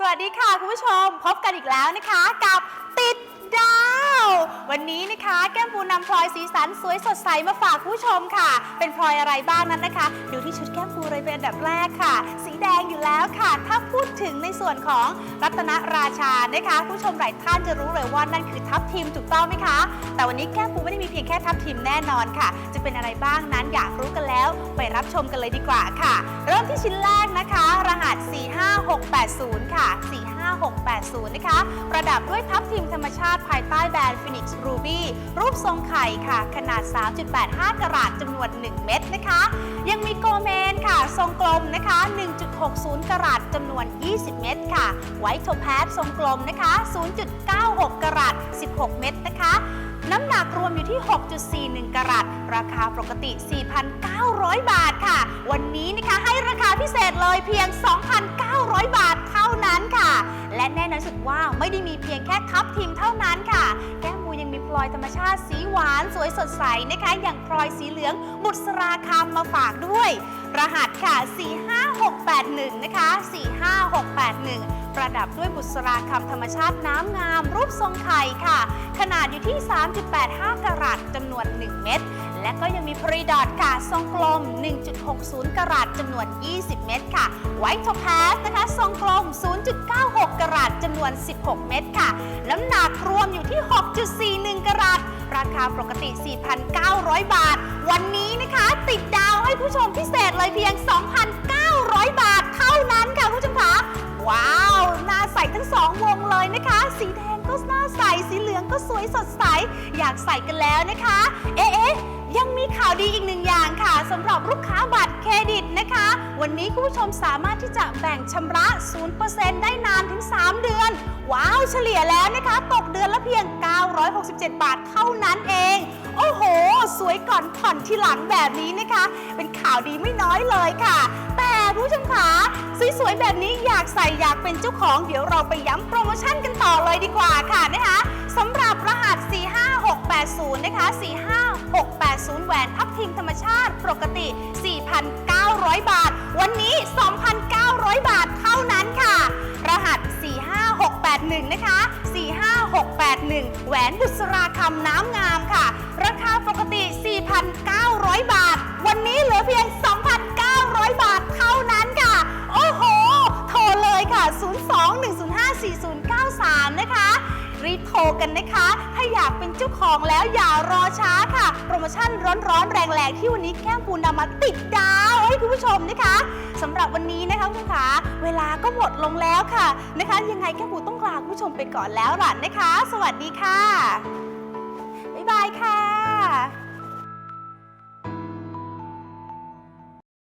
สวัสดีค่ะคุณผู้ชมพบกันอีกแล้วนะคะ กับติดดาว วันนี้นะคะแก้มปูนำพลอยสีสันสวยสดใสมาฝากคุณผู้ชมค่ะ เป็นพลอยอะไรบ้างนั้นนะคะ ดูที่ชุดแก้มปูเลยเป็นอันดับแรกค่ะ สี แล้วค่ะ ถ้าพูดถึงในส่วนของรัตนราชานะคะ ผู้ชมหลายท่านจะรู้เลยว่านั่นคือทัพทีมถูกต้องไหมคะ แต่วันนี้แก้มปูไม่ได้มีเพียงแค่ทัพทีมแน่นอนค่ะ จะเป็นอะไรบ้างนั้นอยากรู้กันแล้ว ไปรับชมกันเลยดีกว่าค่ะ เริ่มที่ชิ้นแรกนะคะ รหัส 45680 ค่ะ4 5680 นะคะ ประดับด้วยทับทิมธรรมชาติภายใต้แบรนด์ Phoenix Ruby รูปทรงไข่ค่ะ ขนาด 3.85 กรัตจำนวน 1 เม็ดนะคะ ยังมีโกเมนค่ะ ทรงกลมนะคะ 1.60 กรัตจำนวน 20 เม็ดค่ะ ไวท์โทแพสทรงกลมนะคะ 0.96 กรัต16 เม็ดนะคะน้ำหนักรวมอยู่ที่ 6.41 กรัต ราคาปกติ 4,900 บาทค่ะ วันนี้นะคะให้ราคาพิเศษเลยเพียง 2,900 บาทเท่านั้นค่ะ และแน่นอนสุดว่าไม่ได้มีเพียงแค่คัพทีมเท่านั้นค่ะ แก้มมูยังมีพลอยธรรมชาติสีหวานสวยสดใสนะคะ อย่างพลอยสีเหลืองบุษราคำมาฝากด้วย รหัสค่ะ 45681 นะคะ 45681 ประดับด้วยบุษราคำธรรมชาติน้ำงาม รูปทรงไข่ค่ะ ขนาดอยู่ที่ 3.85 กรัตจำนวน 1 เม็ดและก็ยังมีพรีดอทค่ะ ทรงกลม 1.60 กรัตจำนวน 20 เม็ดค่ะ ไวท์ท็อปแพสนะคะ ทรงกลม 0.96 กรัตจำนวน 16 เม็ดค่ะ น้ำหนักรวมอยู่ที่ 6.41 กรัตราคาปกติ 4,900 บาท วันนี้นะคะ ติดดาวให้ผู้ชมพิเศษเลยเพียง 2,900 บาทเท่านั้นค่ะคุณผู้ชมคะว้าว องวงเลยนะคะ สีแดงก็น้าใส สีเหลืองก็สวยสดใส อยากใส่กันแล้วนะคะ เอ๊ะยังมีข่าวดีอีกหนึ่งอย่างค่ะสำหรับลูกค้าบัตรเครดิตนะคะ วันนี้คุณผู้ชมสามารถที่จะแบ่งชำระ 0%ได้นานถึง 3 เดือน ว้าว เฉลี่ยแล้วนะคะ ตกเดือนละเพียง 967 บาทเท่านั้นเอง โอ้โห สวยก่อนผ่อนที่หลังแบบนี้นะคะ เป็นข่าวดีไม่น้อยเลยค่ะแต่ คุณผู้ชมขาสวยๆแบบนี้อยากใส่อยากเป็นเจ้าของ เดี๋ยวเราไปย้ำโปรโมชั่นกันต่อเลยดีกว่าค่ะนะคะสำหรับรหัส 45680 นะคะ 45680 แหวนทับทิมธรรมชาติปกติ 4,900 บาท วันนี้ 2,900 บาทเท่านั้นค่ะ รหัส 45681 นะคะ 45681 แหวนบุษราคำน้ำงามค่ะ ราคาปกติ 4,900 บาท วันนี้เหลือเพียง 3 นะคะ รีบโทรกันนะคะ ถ้าอยากเป็นเจ้าของแล้วอย่ารอช้าค่ะ โปรโมชั่นร้อนๆ แรงๆ ที่วันนี้แก้มปูนำมาติดดาวให้คุณผู้ชมนะคะสำหรับวันนี้นะคะคุณขาเวลาก็หมดลงแล้วค่ะนะคะ ยังไงแก้มปูต้องลาคุณผู้ชมไปก่อนแล้วล่ะนะคะ สวัสดีค่ะ